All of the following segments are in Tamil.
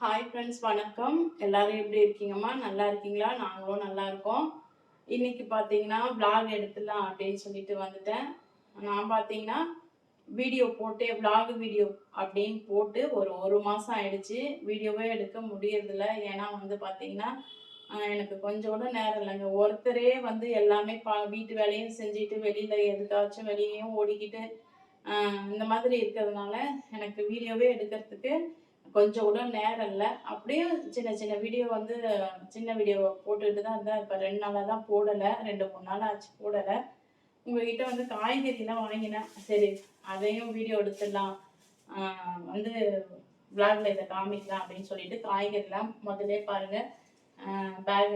ஹாய் ஃப்ரெண்ட்ஸ் வணக்கம். எல்லாரும் எப்படி இருக்கீங்கம்மா? நல்லா இருக்கீங்களா? நாங்களும் நல்லா இருக்கோம். இன்னைக்கு பார்த்தீங்கன்னா vlog எடுத்துடலாம் அப்படின்னு சொல்லிட்டு வந்துட்டேன். நான் பார்த்தீங்கன்னா வீடியோ போட்டு vlog வீடியோ அப்படின்னு போட்டு ஒரு ஒரு மாதம் ஆயிடுச்சு. வீடியோவே எடுக்க முடியறதில்ல. ஏன்னா வந்து பார்த்தீங்கன்னா எனக்கு கொஞ்சம் கூட நேரம் இல்லைங்க. ஒருத்தரே வந்து எல்லாமே பா வீட்டு வேலையும் செஞ்சுட்டு வெளியில் எதுக்காச்சும் வெளியேயும் ஓடிக்கிட்டு இந்த மாதிரி இருக்கிறதுனால எனக்கு வீடியோவே எடுக்கிறதுக்கு கொஞ்சம் கூட நேரம் இல்லை. அப்படியே சின்ன சின்ன வீடியோ வந்து சின்ன வீடியோ போட்டுக்கிட்டு தான் இருந்தேன். இப்போ ரெண்டு நாளாக தான் போடலை. ரெண்டு மூணு நாள் ஆச்சு போடலை. உங்ககிட்ட வந்து காய்கறிலாம் வாங்கினேன். சரி அதையும் வீடியோ எடுத்துடலாம். வந்து விளாகில் இதை காமிக்கலாம் அப்படின்னு சொல்லிட்டு காய்கறிலாம் முதல்ல பாருங்கள் பேக்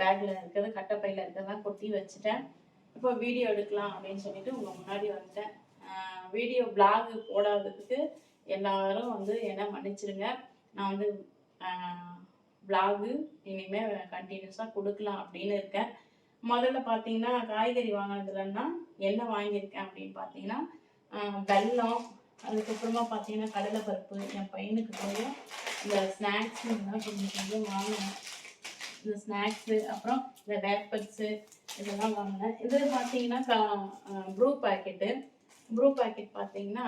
பேக்கில் இருக்கிறது கட்டப்பையில் இருக்கிறதெல்லாம் கொட்டி வச்சுட்டேன். இப்போ வீடியோ எடுக்கலாம் அப்படின்னு சொல்லிட்டு உங்கள் முன்னாடி வந்துட்டேன். வீடியோ பிளாக் போடாததுக்கு எல்லாரும் வந்து என்ன மன்னிச்சிருங்க நான் வந்து vlog இனிமேல் கண்டினியூஸாக கொடுக்கலாம் அப்படின்னு இருக்கேன். முதல்ல பார்த்தீங்கன்னா காய்கறி வாங்கினதுலன்னா என்ன வாங்கியிருக்கேன் அப்படின்னு பார்த்தீங்கன்னா வெல்லம் அதுக்கப்புறமா பார்த்தீங்கன்னா கடலைப்பருப்பு என் பையனுக்கு கொஞ்சம் இந்த ஸ்நாக்ஸ் இதெல்லாம் கொஞ்சம் கொஞ்சம் வாங்கினேன். இந்த ஸ்நாக்ஸு அப்புறம் இந்த வேப்பர்ஸு இதெல்லாம் வாங்கினேன். இது பார்த்தீங்கன்னா ப்ரூ பாக்கெட்டு ப்ரூ பாக்கெட் பார்த்தீங்கன்னா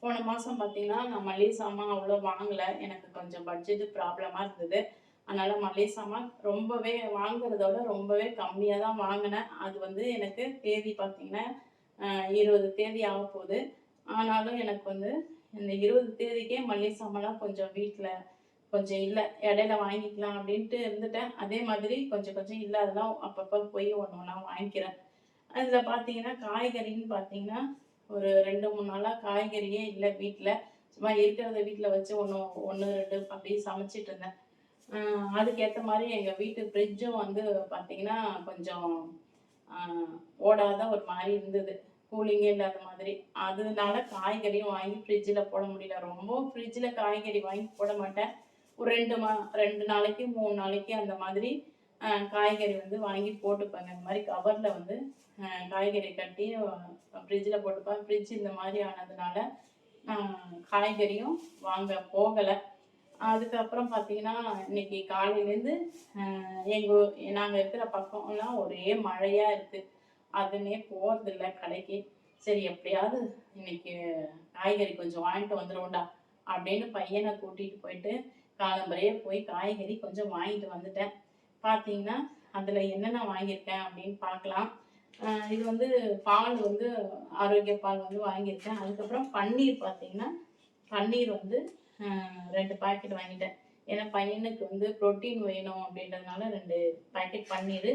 போன மாதம் பார்த்தீங்கன்னா நான் மளிகை சாமான் அவ்வளோ வாங்கலை. எனக்கு கொஞ்சம் பட்ஜெட் ப்ராப்ளமாக இருந்தது. அதனால் மளிகை சாமான் ரொம்பவே வாங்குறதோட ரொம்பவே கம்மியாக தான் வாங்கினேன். அது வந்து எனக்கு தேதி பார்த்தீங்கன்னா இருபது தேதி ஆக போகுது. ஆனாலும் எனக்கு வந்து இந்த இருபது தேதிக்கே மளிகை சாமான்லாம் கொஞ்சம் வீட்டில் கொஞ்சம் இல்லை இடையில வாங்கிக்கலாம் அப்படின்ட்டு இருந்துட்டேன். அதே மாதிரி கொஞ்சம் கொஞ்சம் இல்லாததான் அப்பப்போ போய் ஒன்று ஒன்றா வாங்கிக்கிறேன். அதில் பார்த்தீங்கன்னா காய்கறின்னு பார்த்தீங்கன்னா ஒரு ரெண்டு மூணு நாளாக காய்கறியே இல்லை வீட்டில் சும்மா இருக்கிறத வீட்டில் வச்சு ஒன்று ஒன்று ரெண்டு அப்படியே சமைச்சிட்டு இருந்தேன். அதுக்கேற்ற மாதிரி எங்கள் வீட்டு ஃப்ரிட்ஜும் வந்து பார்த்திங்கன்னா கொஞ்சம் ஓடாத ஒரு மாதிரி இருந்தது. கூலிங்கே இல்லாத மாதிரி. அதனால காய்கறியும் வாங்கி ஃப்ரிட்ஜில் போட முடியல. ரொம்ப ஃப்ரிட்ஜில் காய்கறி வாங்கி போட மாட்டேன். ஒரு ரெண்டு மா ரெண்டு நாளைக்கு மூணு நாளைக்கு அந்த மாதிரி காய்கறி வந்து வாங்கி போட்டுப்பாங்க. இந்த மாதிரி கவரில் வந்து காய்கறி கட்டி ஃப்ரிட்ஜில் போட்டுப்பாங்க. ஃப்ரிட்ஜ் இந்த மாதிரி ஆனதுனால காய்கறியும் வாங்க போகலை. அதுக்கப்புறம் பார்த்தீங்கன்னா இன்னைக்கு காலையிலேருந்து எங்கள் நாங்கள் இருக்கிற பக்கம்லாம் ஒரே மழையாக இருக்குது அதுனே போகிறதில்ல கடைக்கு. சரி எப்படியாவது இன்னைக்கு காய்கறி கொஞ்சம் வாங்கிட்டு வந்துடும்டா அப்படின்னு பையனை கூட்டிகிட்டு போயிட்டு காலம்பறையே போய் காய்கறி கொஞ்சம் வாங்கிட்டு வந்துட்டேன். பார்த்தீங்கன்னா அதில் என்னென்ன வாங்கியிருக்கேன் அப்படின்னு பார்க்கலாம் இது வந்து பால் வந்து ஆரோக்கிய பால் வந்து வாங்கியிருக்கேன். அதுக்கப்புறம் பன்னீர் பார்த்தீங்கன்னா பன்னீர் வந்து ரெண்டு பாக்கெட் வாங்கிட்டேன். ஏன்னா பையனுக்கு வந்து புரோட்டீன் வேணும் அப்படின்றதுனால ரெண்டு பாக்கெட் பன்னீர்.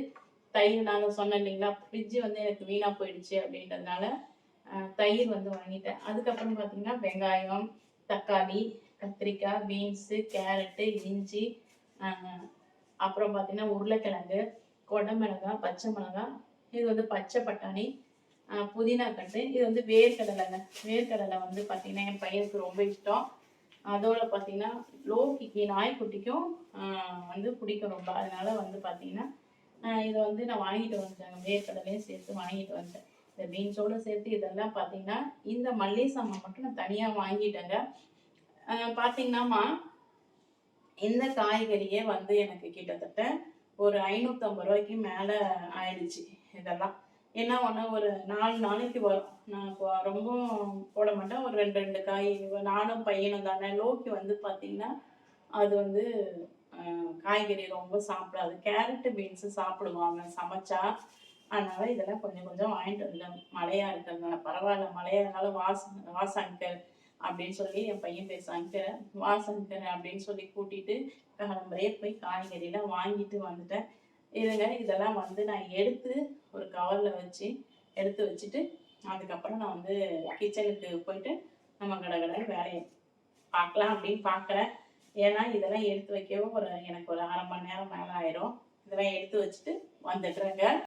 தயிர் நாங்கள் சொன்னேன் இல்லைங்களா ஃப்ரிட்ஜு வந்து எனக்கு வீணாக போயிடுச்சு அப்படின்றதுனால தயிர் வந்து வாங்கிட்டேன். அதுக்கப்புறம் பார்த்தீங்கன்னா வெங்காயம் தக்காளி கத்திரிக்காய் பீன்ஸு கேரட்டு இஞ்சி அப்புறம் பார்த்தீங்கன்னா உருளைக்கிழங்கு கொடமிளகாய் பச்சை மிளகாய் இது வந்து பச்சை பட்டாணி புதினா கட்டு இது வந்து வேர்க்கடலைங்க. வேர்க்கடலை வந்து பார்த்தீங்கன்னா என் பையனுக்கு ரொம்ப இஷ்டம். அதோட பார்த்தீங்கன்னா லோக்கிக்கு நாய்க்குட்டிக்கும் வந்து பிடிக்கும் ரொம்ப. அதனால வந்து பார்த்தீங்கன்னா இதை வந்து நான் வாங்கிட்டு வந்துட்டேங்க. வேர்க்கடலையும் சேர்த்து வாங்கிட்டு வந்துட்டேன். இந்த பீன்ஸோடு சேர்த்து இதெல்லாம் பார்த்தீங்கன்னா இந்த மல்லிகை சாமான் மட்டும் நான் தனியாக வாங்கிட்டேங்க. பார்த்தீங்கன்னாமா இந்த காய்கறியே வந்து எனக்கு கிட்டத்தட்ட ஒரு ஐநூற்றம்பது ரூபாய்க்கு மேலே ஆயிடுச்சு இதெல்லாம். என்ன ஒன்று ஒரு நாலு நாளைக்கு வரும். நான் இப்போ ரொம்ப போட மாட்டேன். ஒரு ரெண்டு ரெண்டு காய் நானும் பையனும் தானே. லோக்கி வந்து பார்த்திங்கன்னா அது வந்து காய்கறி ரொம்ப சாப்பிடாது. கேரட்டு பீன்ஸு சாப்பிடுவாங்க சமைச்சா. அதனால இதெல்லாம் கொஞ்சம் கொஞ்சம் வாங்கிட்டு வந்தேன் மழையா இருக்கிறதுனால பரவாயில்ல. மழையா இருந்தாலும் வாச வாசாங்கல் அப்படின்னு சொல்லி என் பையன் பேச வா வாச அப்படின்னு சொல்லி கூட்டிட்டு கிளம்புறே போய் காய்கறிலாம் வாங்கிட்டு வந்துட்டேன். இதுங்க இதெல்லாம் வந்து நான் எடுத்து ஒரு கவரில் வச்சு எடுத்து வச்சுட்டு அதுக்கப்புறம் நான் வந்து கிச்சனுக்கு போயிட்டு நம்ம கடை வேலையை பார்க்கலாம் அப்படின்னு பார்க்குறேன். ஏன்னா இதெல்லாம் எடுத்து வைக்கவும் ஒரு எனக்கு ஒரு அரை மணி நேரம் மேலே ஆயிரும். இதெல்லாம் எடுத்து வச்சுட்டு வந்துடுறேங்க.